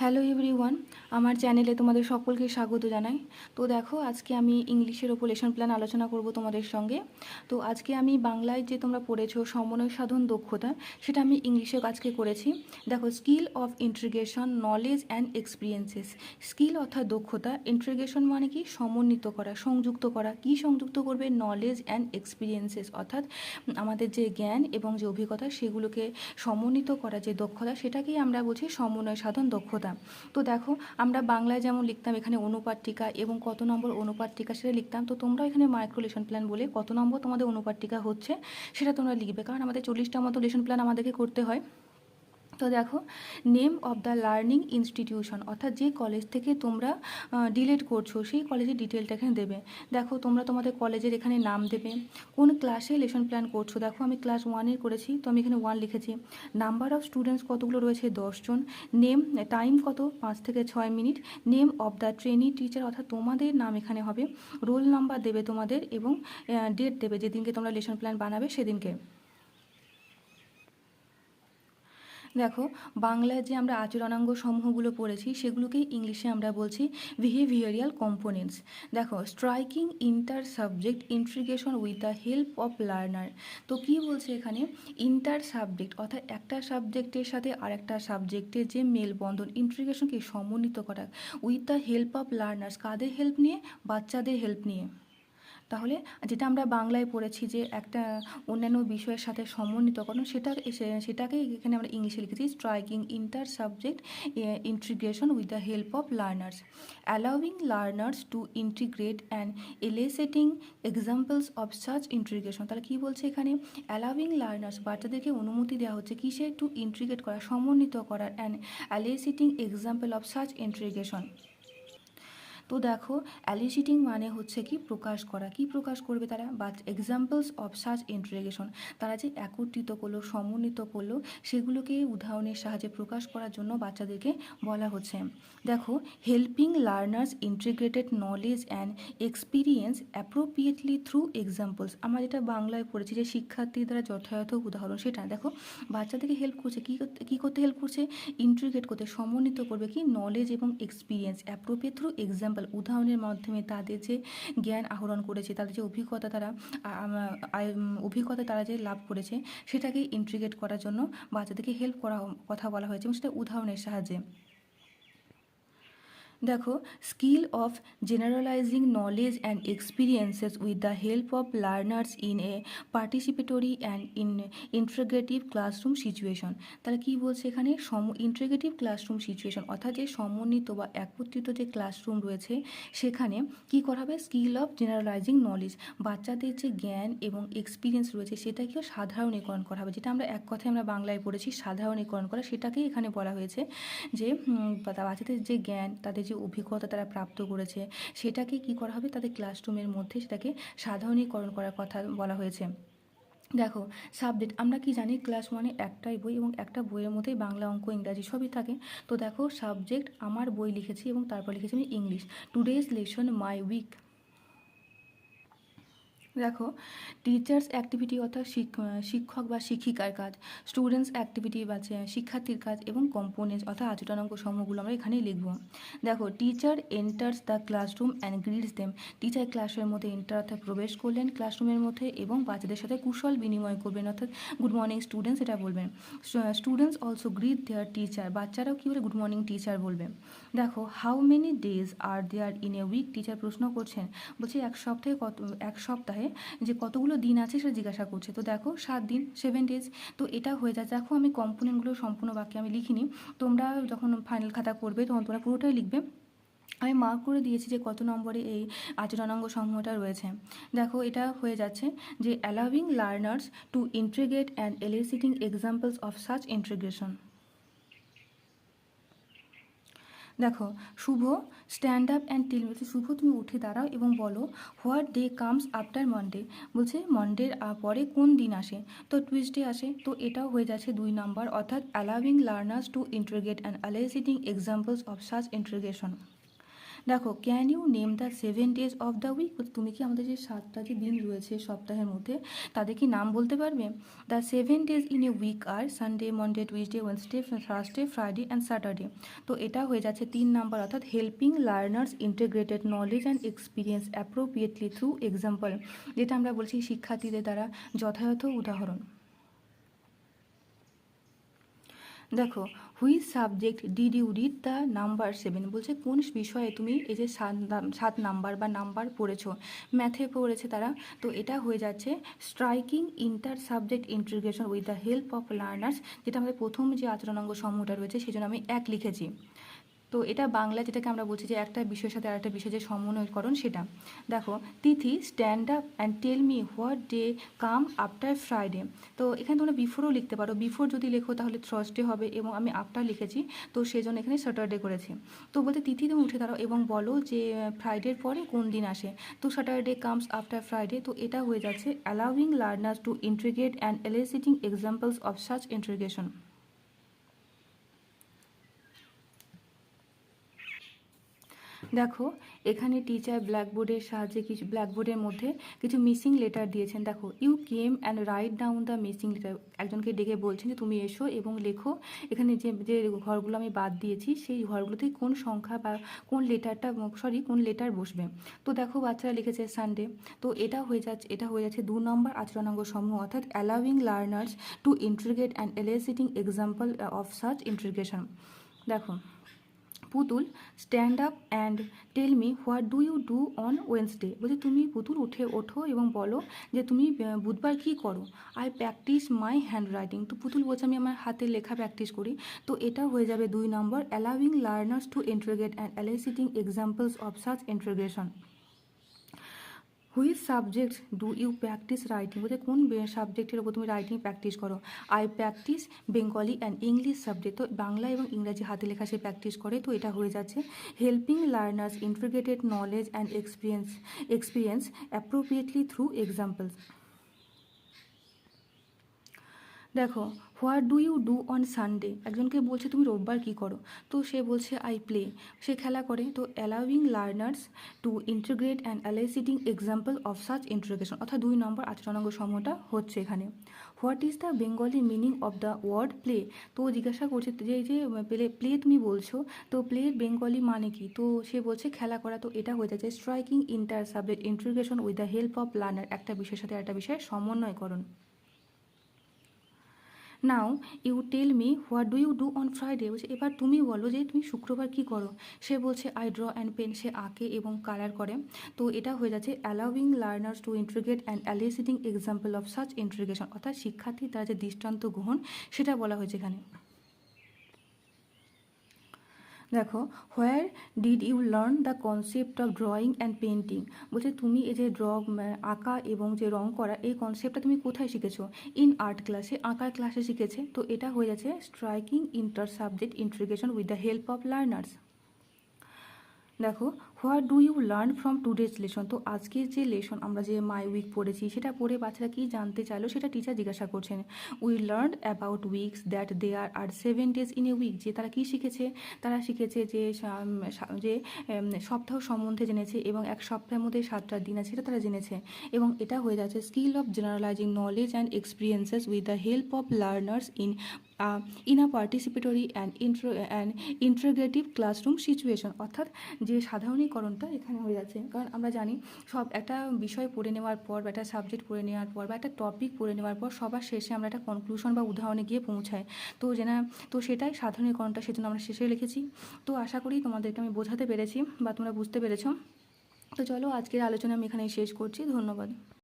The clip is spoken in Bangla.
হ্যালো এভরিওয়ান আমার চ্যানেলে তোমাদের সকলকে স্বাগত জানাই। তো দেখো, আজকে আমি ইংলিশের ওপর লেসন প্ল্যান আলোচনা করব তোমাদের সঙ্গে। তো আজকে আমি বাংলায় যে তোমরা পড়েছো সমন্বয় সাধন দক্ষতা, সেটা আমি ইংলিশে আজকে করেছি। দেখো skill of integration knowledge and experiences skill অর্থাৎ দক্ষতা ইন্ট্রিগেশন মানে কি? সমন্বিত করা, সংযুক্ত করা। কি সংযুক্ত করবে? নলেজ অ্যান্ড এক্সপিরিয়েন্সেস অর্থাৎ আমাদের যে জ্ঞান এবং যে অভিজ্ঞতা, সেগুলোকে সমন্বিত করা, যে দক্ষতা, সেটাকেই আমরা বলছি সমন্বয় সাধন দক্ষতা। তো দেখো, আমরা বাংলায় যেমন লিখতাম এখানে অনুপাত টিকা এবং কত নম্বর অনুপাত টিকা সেটা লিখতাম, তো তোমরা এখানে মাইক্রো লেশন প্ল্যান বলে কত নম্বর তোমাদের অনুপাত টিকা হচ্ছে সেটা তোমরা লিখবে। কারণ আমাদের চল্লিশটা মতো লেশন প্ল্যান আমাদেরকে করতে হয়। তো দেখো name of the learning institution অর্থাৎ যে কলেজ থেকে তোমরা ডিলেট করছ, সেই কলেজের ডিটেলটা এখানে দেবে। দেখো, তোমরা তোমাদের কলেজের এখানে নাম দেবে, কোন ক্লাসে লেসন প্ল্যান করছ। দেখো, আমি ক্লাস ওয়ানের করেছি, তো আমি এখানে ওয়ান লিখেছি। নাম্বার অফ স্টুডেন্টস কতগুলো রয়েছে? দশজন। নেম টাইম কত? পাঁচ থেকে ছয় minute. Name of the trainee teacher অর্থাৎ তোমাদের নাম এখানে হবে। রোল নাম্বার দেবে তোমাদের এবং ডেট দেবে, যেদিনকে তোমরা লেসন প্ল্যান বানাবে, সেদিনকে। দেখো, বাংলায় যে আমরা আচরণাঙ্গ সমূহগুলো পড়েছি, সেগুলোকেই ইংলিশে আমরা বলছি বিহেভিয়ারিয়াল কম্পোনেন্টস দেখো striking inter subject integration with the help of learner তো কি বলছে এখানে? ইন্টার সাবজেক্ট অর্থাৎ একটা সাবজেক্টের সাথে আরেকটা সাবজেক্টের যে মেলবন্ধন ইন্ট্রিগেশনকে সমন্বিত করা with the help of learners Quader help নিয়ে? বাচ্চাদের হেল্প নিয়ে। তাহলে যেটা আমরা বাংলায় পড়েছি যে একটা অন্যান্য বিষয়ের সাথে সমন্বিত সমন্বিতকরণ সেটা সেটাকেই এখানে আমরা ইংলিশে লিখেছি striking inter subject integration with the help of learners allowing learners to integrate and eliciting examples of such integration তাহলে কী বলছে এখানে? অ্যালাউইং লার্নার্স বাচ্চাদেরকে অনুমতি দেওয়া হচ্ছে কিসে টু ইন্টিগ্রেট করা, সমন্বিত করার and eliciting example of such integration তো দেখো অ্যালিসিটিং মানে হচ্ছে কি প্রকাশ করা। কি প্রকাশ করবে তারা? বা এক্সাম্পলস অফ সাচ ইন্ট্রিগেশন তারা যে একত্রিত করল, সমন্বিত করল, সেগুলোকে উদাহরণের সাহায্যে প্রকাশ করার জন্য বাচ্চাদেরকে বলা হচ্ছে। দেখো helping learners integrated knowledge and experience appropriately through examples আমরা যেটা বাংলায় পড়েছি যে শিক্ষার্থী দ্বারা যথাযথ উদাহরণ, সেটা দেখো, বাচ্চাদেরকে হেল্প করছে। কী কী করতে হেল্প করছে? ইন্টিগ্রেট করতে, সমন্বিত করবে কি? নলেজ এবং এক্সপিরিয়েন্স অ্যাপ্রোপ্রিয়েট থ্রু এক্সাম্পল উদাহরণের মাধ্যমে তাদের যে জ্ঞান আহরণ করেছে, তাদের যে অভিজ্ঞতা তারা অভিজ্ঞতা তারা যে লাভ করেছে, সেটাকে ইন্ট্রিগেট করার জন্য বাচ্চাদেরকে হেল্প করা কথা বলা হয়েছে এবং সেটা উদাহরণের সাহায্যে। দেখো, skill of generalising knowledge and experiences with the help of learners in a participatory and in integrative classroom situation. তাহলে কী বলছে এখানে? সম, ইন্ট্রিগেটিভ ক্লাসরুম সিচুয়েশন, অর্থাৎ যে সমন্বিত বা একত্রিত যে ক্লাসরুম রয়েছে, সেখানে কী করা হবে? স্কিল অফ জেনারেলাইজিং নলেজ, বাচ্চাদের যে জ্ঞান এবং এক্সপিরিয়েন্স রয়েছে, সেটাকেও সাধারণীকরণ করা হবে। যেটা আমরা এক কথায় আমরা বাংলায় পড়েছি, সাধারণীকরণ করা, সেটাকেই এখানে বলা হয়েছে যে বাচ্চাদের যে জ্ঞান, তাদের যে অভিজ্ঞতা তারা প্রাপ্ত করেছে, সেটাকে কি করা হবে? তাদের ক্লাসরুমের মধ্যে সেটাকে সাধারণীকরণ করার কথা বলা হয়েছে। দেখো সাবজেক্ট আমরা কি জানি? ক্লাস ওয়ানে একটাই বই এবং একটা বইয়ের মধ্যেই বাংলা অঙ্ক, ইংরাজি সবই থাকে। তো দেখো সাবজেক্ট আমার বই লিখেছি এবং তারপর লিখেছি আমি English today's lesson my week দেখো টিচার্স অ্যাক্টিভিটি অর্থাৎ শিক- শিক্ষক বা শিক্ষিকার কাজ স্টুডেন্টস অ্যাক্টিভিটি বা শিক্ষার্থীর কাজ এবং কম্পোনেন্টস অর্থাৎ আচরণাঙ্ক সমূহগুলো আমরা এখানেই লিখব। দেখো teacher enters the classroom and greets them teacher ক্লাসের মধ্যে এন্টার অর্থাৎ প্রবেশ করলেন ক্লাসরুমের মধ্যে এবং বাচ্চাদের সাথে কুশল বিনিময় করবেন অর্থাৎ গুড মর্নিং স্টুডেন্টস এটা বলবেন। Students also greet their teacher বাচ্চারাও কী বলে? গুড মর্নিং টিচার বলবে। দেখো how many days are there in a week teacher প্রশ্ন করছেন। বলছে, এক সপ্তাহে কত, এক সপ্তাহে যে কতগুলো দিন আছে সেটা জিজ্ঞাসা করছে। তো দেখো, সাত দিন সেভেন ডেজ তো এটা হয়ে যায় দেখো, আমি কম্পোনেন্টগুলো সম্পূর্ণ বাক্যে আমি লিখিনি। তোমরা যখন ফাইনাল খাতা করবে, তখন তোমরা পুরোটাই লিখবে। আমি মার্ক করে দিয়েছি যে কত নম্বরে এই আচরণাঙ্গ সমূহটা রয়েছে। দেখো, এটা হয়ে যাচ্ছে যে allowing learners to integrate and eliciting examples of such integration দেখো, Shubho stand up and tell বলছে, শুভ, তুমি উঠে দাঁড়াও এবং বলো what day comes after Monday বলছে মন্ডের পরে কোন দিন আসে? তো টুইসডে আসে, তো এটাও হয়ে যাচ্ছে দুই নাম্বার অর্থাৎ allowing learners to integrate and eliciting examples of such integration দেখো can you name the seven days of the week তুমি কি আমাদের যে সাতটা যে দিন রয়েছে সপ্তাহের মধ্যে, তাদের কি নাম বলতে পারবে? The seven days in a week are Sunday Monday Tuesday Wednesday Thursday Friday and Saturday তো এটা হয়ে যাচ্ছে তিন নাম্বার, অর্থাৎ helping learners integrated knowledge and experience appropriately through example যেটা আমরা বলছি শিক্ষার্থীদের দ্বারা যথাযথ উদাহরণ। দেখো which subject did you read the number seven বলছে, কোন বিষয়ে তুমি এই যে সাত সাত নাম্বার বা নাম্বার পড়েছো? ম্যাথে পড়েছে তারা। তো এটা হয়ে যাচ্ছে striking inter subject integration with the help of learners যেটা আমাদের প্রথম যে আচরণাঙ্গ সমূহটা রয়েছে সেই জন্য আমি এক লিখেছি। তো এটা বাংলা যেটাকে আমরা বলছি যে একটা বিষয়ের সাথে আরেকটা বিষয় যে সমন্বয়করণ সেটা। দেখো, Tithi stand up and tell me what day come after Friday তো এখানে তোমরা বিফোরও লিখতে পারো। বিফোর যদি লেখো তাহলে থ্রাসডে হবে এবং আমি আফটার লিখেছি, তো সেই জন্য এখানে স্যাটারডে করেছি। তো বলতে তিথি তুমি উঠে দাঁড়াও এবং বলো যে ফ্রাইডের পরে কোন দিন আসে। তো স্যাটারডে কামস আফটার ফ্রাইডে তো এটা হয়ে যাচ্ছে allowing learners to integrate and eliciting examples of such integration দেখো, এখানে টিচার ব্ল্যাকবোর্ডের সাহায্যে কিছু ব্ল্যাকবোর্ডের মধ্যে কিছু মিসিং লেটার দিয়েছেন। দেখো you came and write down the missing letter একজনকে ডেকে বলছেন যে, তুমি এসো এবং লেখো। এখানে যে যে ঘরগুলো আমি বাদ দিয়েছি, সেই ঘরগুলোতে কোন সংখ্যা বা কোন লেটারটা সরি কোন লেটার বসবে? তো দেখো, বাচ্চারা লিখেছে সানডে তো এটা হয়ে যাচ্ছে, এটা হয়ে যাচ্ছে দু নম্বর আচরণাঙ্গ সমূহ, অর্থাৎ allowing learners to integrate and eliciting example of such integration দেখো Putul stand up and tell me what do you do on Wednesday বলছে, তুমি পুতুল, উঠে, ওঠো এবং বলো যে তুমি বুধবার কী করো? I practise my handwriting তো পুতুল বলছে, আমি আমার হাতের লেখা প্র্যাকটিস করি। তো এটা হয়ে যাবে দুই number allowing learners to integrate and eliciting examples of such integration which subject do you practise writing বলতে কোন সাবজেক্টের ওপর তুমি রাইটিং প্র্যাকটিস করো? I practise Bengali and English subject তো বাংলা এবং ইংরাজি হাতে লেখা সে প্র্যাকটিস করে, তো এটা হয়ে যাচ্ছে। Helping learners integrated knowledge and experience experience appropriately through examples দেখো, what do you do on Sunday? একজনকে বলছে, তুমি রোববার কী করো? তো সে বলছে, আই প্লে। সে খেলা করে। তো allowing learners to integrate and eliciting example of such integration অর্থাৎ দুই নম্বর আচরণাঙ্গ সমূহটা হচ্ছে এখানে। What is the Bengali meaning of the word play? তো জিজ্ঞাসা করছে, যে যে, প্লে প্লে তুমি বলছো, তো প্লে বেঙ্গলি মানে কি? তো সে বলছে, খেলা করা। তো এটা হয়ে যাচ্ছে striking inter subject integration with the help of learner একটা বিষয়ের সাথে একটা বিষয়ের সমন্বয়করণ। Now you tell me what do you do on Friday বলছে, এবার তুমি বলো যে তুমি শুক্রবার কি করো? সে বলছে আই ড্র অ্যান্ড পেন সে আঁকে এবং কালার করে। তো এটা হয়ে যাচ্ছে allowing learners to integrate and eliciting example of such integration অর্থাৎ শিক্ষার্থী তারা যে দৃষ্টান্ত গ্রহণ, সেটা বলা হয়েছে এখানে। দেখো where did you learn the concept of drawing and painting বলছে, তুমি এই যে ড্র আঁকা এবং যে রং করা, এই কনসেপ্টটা তুমি কোথায় শিখেছো? ইন আর্ট ক্লাসে আঁকার ক্লাসে শিখেছে। তো এটা হয়ে যাচ্ছে striking inter subject integration with the help of learners দেখো, what do you learn from today's lesson? তো আজকের যে লেসন আমরা যে মাই উইক পড়েছি, সেটা পড়ে বাচ্চারা কী জানতে চাইলো সেটা টিচার জিজ্ঞাসা করছেন। We learn about weeks that they are are seven days in a week যে তারা কী শিখেছে? তারা শিখেছে যে যে সপ্তাহ সম্বন্ধে জেনেছে এবং এক সপ্তাহের মধ্যে সাতটা দিন আছে সেটা তারা জেনেছে। এবং এটা হয়ে যাচ্ছে skill of generalising knowledge and experiences with the help of learners in in a participatory and intro and integrative classroom situation অর্থাৎ যে সাধারণীকরণটা এখানে হয়ে যাচ্ছে। কারণ আমরা জানি সব একটা বিষয় পড়ে নেওয়ার পর বা একটা সাবজেক্ট পড়ে নেওয়ার পর বা একটা টপিক পড়ে নেওয়ার পর সবার শেষে আমরা একটা কনক্লুশন বা উদাহরণে গিয়ে পৌঁছাই। তো যেনা, তো সেটাই সাধারণীকরণটা সেজন্য আমরা শেষে লিখেছি। তো আশা করি তোমাদেরকে আমি বোঝাতে পেরেছি বা তোমরা বুঝতে পেরেছ। তো চলো আজকের আলোচনা আমি এখানেই শেষ করছি। ধন্যবাদ।